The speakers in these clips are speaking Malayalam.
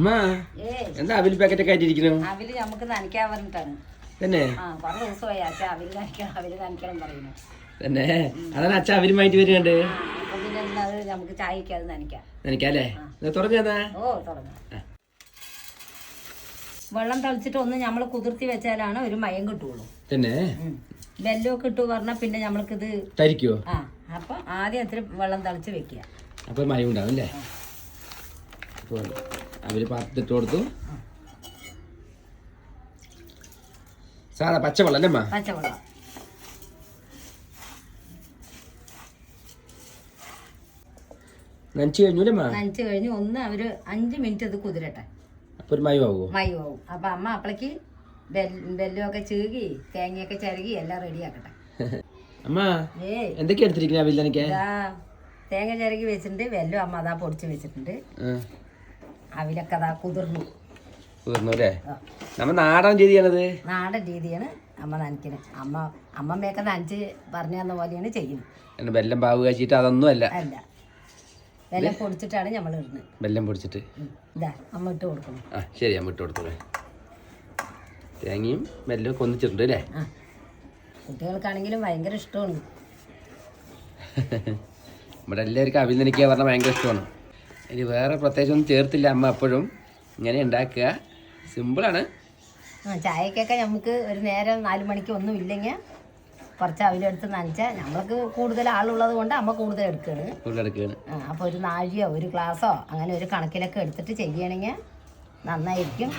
അമ്മ എന്താ അവിൽ പാക്കറ്റ് ഒക്കെ ആയിട്ടിരിക്കുന്നു അവിൽ നമുക്ക് നനയ്ക്കാൻ പറഞ്ഞിട്ടാണ്. തന്നെ? ആ ദിവസമായി അച്ഛാ അവിൽ നനയ്ക്കണം അവിൽ നനയ്ക്കണം പറയുന്നു. തന്നെ? അതാണ് അച്ഛൻ അവരുമായിട്ട് വരുന്നുണ്ട് പിന്നെ അത് നമുക്ക് ചായക്ക് അത് നനയ്ക്കാം. എനിക്കല്ലേ തുറഞ്ഞതാ ഓ വെള്ളം തളിച്ചിട്ട് ഒന്ന് നമ്മൾ കുതിർത്തി വെച്ചാലാണ് ഒരു മയം കിട്ടുള്ളൂ. തന്നെ. വെല്ലമൊക്കെ ഇട്ടു പറഞ്ഞാൽ പിന്നെ നമ്മൾക്കിത് തരിക്കുവോ? ആ അപ്പൊ ആദ്യം അത്ര വെള്ളം തളിച്ച് വെക്കുക. അപ്പൊ മയം ഉണ്ടാവും അല്ലേ? അവർ പാത്രത്തിട്ട് കൊടുത്തു. സാധാ പച്ചവെള്ളം അല്ലേ അമ്മ? പച്ചവെള്ളം. നനച്ചു കഴിഞ്ഞു അല്ലേ അമ്മ? നനച്ച് കഴിഞ്ഞ് ഒന്ന് അവർ അഞ്ച് മിനിറ്റ് അത് കുതിരട്ടെ. അപ്പൊ ഒരു മയം ആവുമോ മയമാവും അപ്പൊ അമ്മ അപ്പളേക്ക് ബെല്ലൊക്കെ ചീകി തേങ്ങയൊക്കെ ചിരകി എല്ലാം റെഡിയാക്കട്ടെ. അമ്മ എന്തൊക്കെ എടുത്തിരിക്കുന്ന തേങ്ങ ചിരകി വെച്ചിട്ടുണ്ട് വെല്ലം അമ്മ അതാ പൊടിച്ച് വെച്ചിട്ടുണ്ട്. അവിലൊക്കെ അതാ കുതിർന്നു. കുതിർന്നു അല്ലേ നമ്മ നാടൻ രീതിയാണത്? നാടൻ രീതിയാണ് അമ്മ നനയ്ക്കുന്നത് അമ്മ അമ്മമ്മയൊക്കെ നനച്ച് പറഞ്ഞു തന്ന പോലെയാണ് ചെയ്യുന്നത്. വെല്ലം പാവ് കഴിച്ചിട്ട് അതൊന്നും അല്ല. അല്ല വെല്ലം പൊടിച്ചിട്ടാണ് നമ്മൾ ഇടുന്നത്. വെല്ലം പൊടിച്ചിട്ട്. ഇതാ അമ്മ ഇട്ട് കൊടുക്കണം ആ ശരി അമ്മ ഇട്ട് കൊടുത്തോളേ. തേങ്ങയും വെല്ലം കൊന്നിച്ചിട്ടുണ്ട് അല്ലേ? കുട്ടികൾക്കാണെങ്കിലും ഭയങ്കര ഇഷ്ടമാണ്. ഇവിടെ എല്ലാവർക്കും അഭിനന്ദിക്കാൻ നിനക്കുക പറഞ്ഞാൽ ഭയങ്കര ഇഷ്ടമാണ്. ഇനി വേറെ പ്രത്യേകിച്ച് ഒന്നും ചേർത്തില്ല അമ്മ അപ്പോഴും ഇങ്ങനെ ഉണ്ടാക്കുക. സിമ്പിളാണ്. ആ ചായക്കൊക്കെ നമുക്ക് ഒരു നേരം നാല് മണിക്ക് ഒന്നും ഇല്ലെങ്കിൽ കുറച്ച് അവിലെടുത്ത് നനച്ചാൽ നമ്മൾക്ക് കൂടുതൽ ആളുള്ളത് കൊണ്ട് അമ്മ കൂടുതൽ എടുക്കുകയാണ്. കൂടുതൽ എടുക്കുകയാണ്. അപ്പോൾ ഒരു നാഴിയോ ഒരു ഗ്ലാസ്സോ അങ്ങനെ ഒരു കണക്കിലൊക്കെ എടുത്തിട്ട് ചെയ്യണമെങ്കിൽ നന്നായിരിക്കും.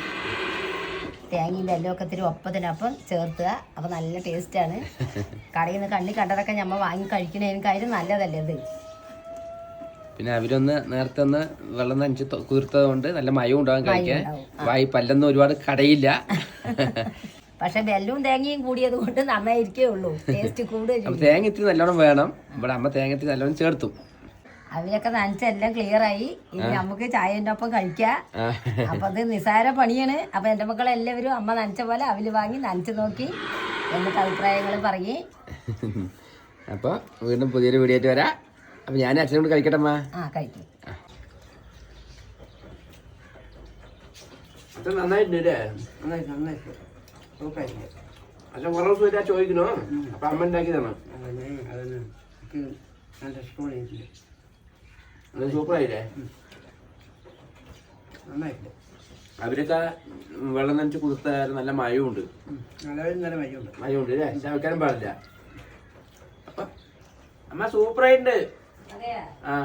തേങ്ങയും വെല്ലമൊക്കെ ഇത്തിരി ഒപ്പത്തിനൊപ്പം ചേർത്തുക. അപ്പോൾ നല്ല ടേസ്റ്റാണ് കടയിൽ നിന്ന് കണ്ണി കണ്ടതൊക്കെ നമ്മൾ വാങ്ങി കഴിക്കുന്നതിനേക്കാളും നല്ലതല്ലേ ഇത്? പിന്നെ അവരൊന്ന് നേരത്തെ ഒന്ന് വെള്ളം നനച്ച് കുതിർത്തത് കൊണ്ട് നല്ല മയം ഉണ്ടാവാൻ കഴിക്കാൻ. വായി പല്ലൊന്നും ഒരുപാട് കടയില്ല. പക്ഷെ വെല്ലും തേങ്ങയും കൂടിയത് കൊണ്ട് നന്നായിരിക്കേ ഉള്ളൂ. ടേസ്റ്റ് കൂടുതൽ തേങ്ങ ഇത്തിരി നല്ലോണം വേണം. ഇവിടെ അമ്മ തേങ്ങ ഇത്തിരി നല്ലോണം ചേർത്തു. അവരൊക്കെ നനച്ചെല്ലാം ക്ലിയർ ആയി. ഇനി നമുക്ക് ചായന്റെ ഒപ്പം കഴിക്കാം. അപ്പൊ അത് നിസാര പണിയാണ്. അപ്പൊ എന്റെ മക്കളെല്ലാവരും അമ്മ നനച്ച പോലെ അവൽ വാങ്ങി നനച്ചു നോക്കി എന്നിട്ട് അഭിപ്രായങ്ങൾ പറയും. അപ്പൊ വീണ്ടും പുതിയൊരു വീഡിയോ ആയിട്ട് വരാം. അപ്പൊ ഞാൻ അച്ഛനോട് കഴിക്കട്ടെ അമ്മ. ആ കഴിക്കും. അച്ഛൻ നന്നായിട്ടുണ്ട് അല്ലേ നന്നായിട്ട് നന്നായിട്ട് സൂപ്പറായിട്ട് അച്ഛൻ കുറേ ദിവസമായിട്ട് ചോദിക്കണോ അപ്പൊ അമ്മ ഉണ്ടാക്കി അതന്നെ അതന്നെ എനിക്ക് നല്ല ഇഷ്ടമാണ് അത് സൂപ്പറായില്ലേ? നന്നായിട്ട് അവരൊക്കെ വെള്ളം നനച്ച് കുതിർത്ത നല്ല മഴയുണ്ട് നല്ല നല്ല വഴിയുണ്ട് മയമുണ്ട് അല്ലേ ചവയ്ക്കാനും പാടില്ല. അപ്പൊ അമ്മ സൂപ്പറായിട്ടുണ്ട്. അതെയാ ആ